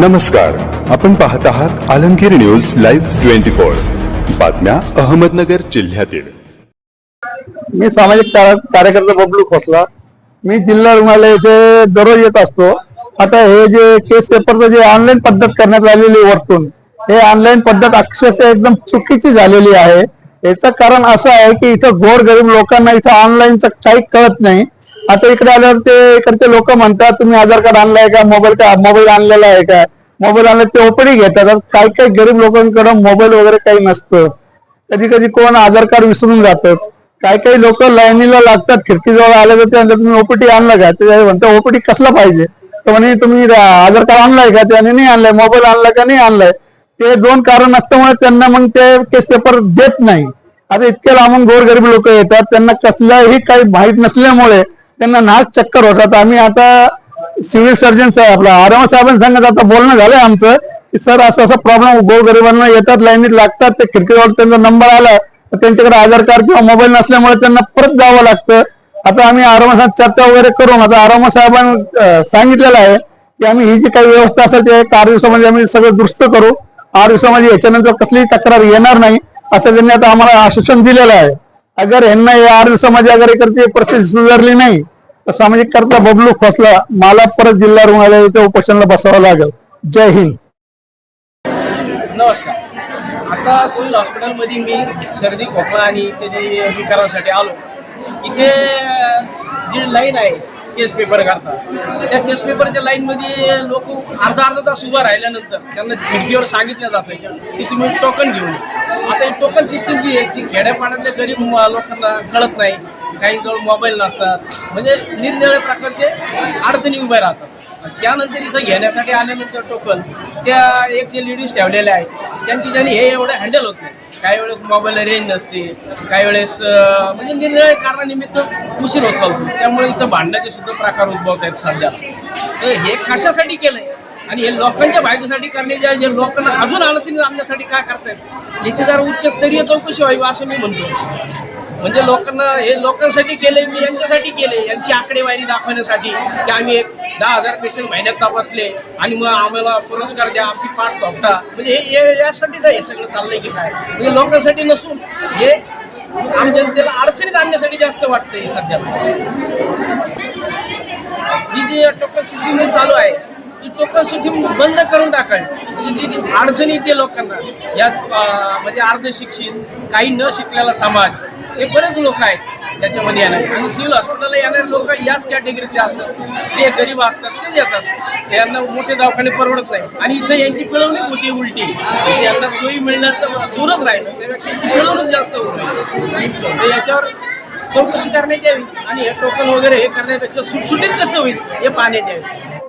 नमस्कार. आपण पाहत आहात Alamgir news live twenty four. बातम्या अहमदनगर जिल्ह्यातील. मी सामाजिक कार्यकर्ता बबलू खोसला. मी जिल्हा रुग्णालय इथे दररोज येत असतो. आता हे जे केस पेपरचं जे ऑनलाईन पद्धत करण्यात आलेली वरतून हे ऑनलाईन पद्धत अक्षरशः एकदम चुकीची झालेली आहे. याचं कारण असं आहे की इथं गोर गरीब लोकांना इथं ऑनलाईनचं काही कळत नाही. आता इकडे आल्यावर ते इकडचे लोक म्हणतात तुम्ही आधार कार्ड आणलाय का? मोबाईल का? मोबाईल आणलेला आहे का? मोबाईल आणला ते ओपडी घेतात. काही काही गरीब लोकांकडे मोबाईल वगैरे काही नसतं. कधी कधी कोण आधार कार्ड विसरून जातात काही काही लोक लाईनीला लागतात खिडकीजवळ आले तर त्यांना तुम्ही ओपीटी आणलं का? ते म्हणतात ओपीटी कसला पाहिजे? तर म्हणे तुम्ही आधार कार्ड आणलाय का? त्याने नाही आणलाय. मोबाईल आणलाय का? नाही आणलाय. ते दोन कारण असल्यामुळे त्यांना मग ते केस पेपर देत नाही. आता इतक्या लांबून गोरगरीब लोक येतात त्यांना कसलाही काही माहीत नसल्यामुळे त्यांना नाक चक्कर होतात. आम्ही आता सिव्हिल सर्जन साहेब आपला आराम साहेबांनी सांगत आता बोलणं झालंय आमचं की सर असं असं प्रॉब्लेम गोरगरिबांना येतात लाईनीत लागतात ते खिडकीवर त्यांचा नंबर आला तर त्यांच्याकडे आधार कार्ड किंवा मोबाईल नसल्यामुळे त्यांना परत जावं लागतं. आता आम्ही आराम साहेब चर्चा वगैरे करून आता आराम साहेबांनी सांगितलेलं आहे की आम्ही ही जी काही व्यवस्था असेल ते एक आठ दिवसामध्ये आम्ही सगळं दुरुस्त करू. आठ दिवसामध्ये याच्यानंतर कसलीही तक्रार येणार नाही असं त्यांनी आता आम्हाला आश्वासन दिलेलं आहे. अगर यांना या आर्य दिवसामध्ये अगर करते परिस्थिती सुधारली नाही तर सामाजिक करता बबलू खोसला मला परत जिल्हा रुग्णालय इथे उपोषणाला बसावं लागेल. जय हिंद. नमस्कार. आता सिव्हिल हॉस्पिटलमध्ये मी सर्दी खोकला आणि त्याची विकारासाठी आलो इथे जी लाईन आहे केस पेपर करता त्या केस पेपरच्या लाईनमध्ये लोक अर्धा अर्धा तास उभा राहिल्यानंतर त्यांना खिडकीवर सांगितलं जातं की तुम्ही टोकन घेऊन आता ही टोकन सिस्टीम जी आहे ती खेड्यापाड्यातल्या गरीब लोकांना कळत नाही. काही जवळ मोबाईल नसतात. म्हणजे निरनिराळ्या प्रकारचे अडचणी उभ्या राहतात. त्यानंतर इथं घेण्यासाठी आल्यानंतर टोकन त्या एक जे लेडीज ठेवलेल्या आहेत त्यांची ज्यांनी हे एवढं हँडल होत. नाही काही वेळेस मोबाईल रेंज नसते काही वेळेस म्हणजे निरनिराळ्या कारणानिमित्त उशीर होत चालतो. त्यामुळे इथं भांडणाचे सुद्धा प्रकार उद्भवत आहेत सध्या. तर हे कशासाठी केलंय? आणि हे लोकांच्या फायद्यासाठी करण्याच्या जे लोकांना अजून अडचणी आणण्यासाठी काय करतायत याची जरा उच्चस्तरीय चौकशी व्हावी असं मी म्हणतो. म्हणजे लोकांना हे लोकांसाठी केले मी यांच्यासाठी केले यांची आकडेवारी दाखवण्यासाठी की आम्ही एक दहा हजार पेशंट महिन्यात तपासले आणि मग आम्हाला पुरस्कार द्या आमची पाठ धोपटा म्हणजे हे यासाठीच आहे हे सगळं चाललंय की काय? म्हणजे लोकांसाठी नसून हे आम जनतेला अडचणीत आणण्यासाठी जास्त वाटतंय हे सध्या. ही जी टोकन सिस्टीम चालू आहे. ही टोकन बंद करून टाकावी. म्हणजे जी अडचणी येते लोकांना. यात म्हणजे अर्ध शिक्षित काही न शिकलेला समाज हे बरेच लोक आहेत त्याच्यामध्ये येणार. आणि सिव्हिल हॉस्पिटलला येणारे लोक याच कॅटेगरीतले असतात. ते गरीब असतात तेच येतात त्यांना मोठे दवाखाने परवडत नाही. आणि इथं यांची पिळवणूक होती उलटी. यांना सोयी मिळणं तर दूरच राहिलं. त्यापेक्षा पिळवणूक जास्त होत. याच्यावर चौकशी करण्यात यावी. आणि हे टोकन वगैरे हे करण्यापेक्षा सुटसुटीत कसं होईल हे पाहण्यात यावे.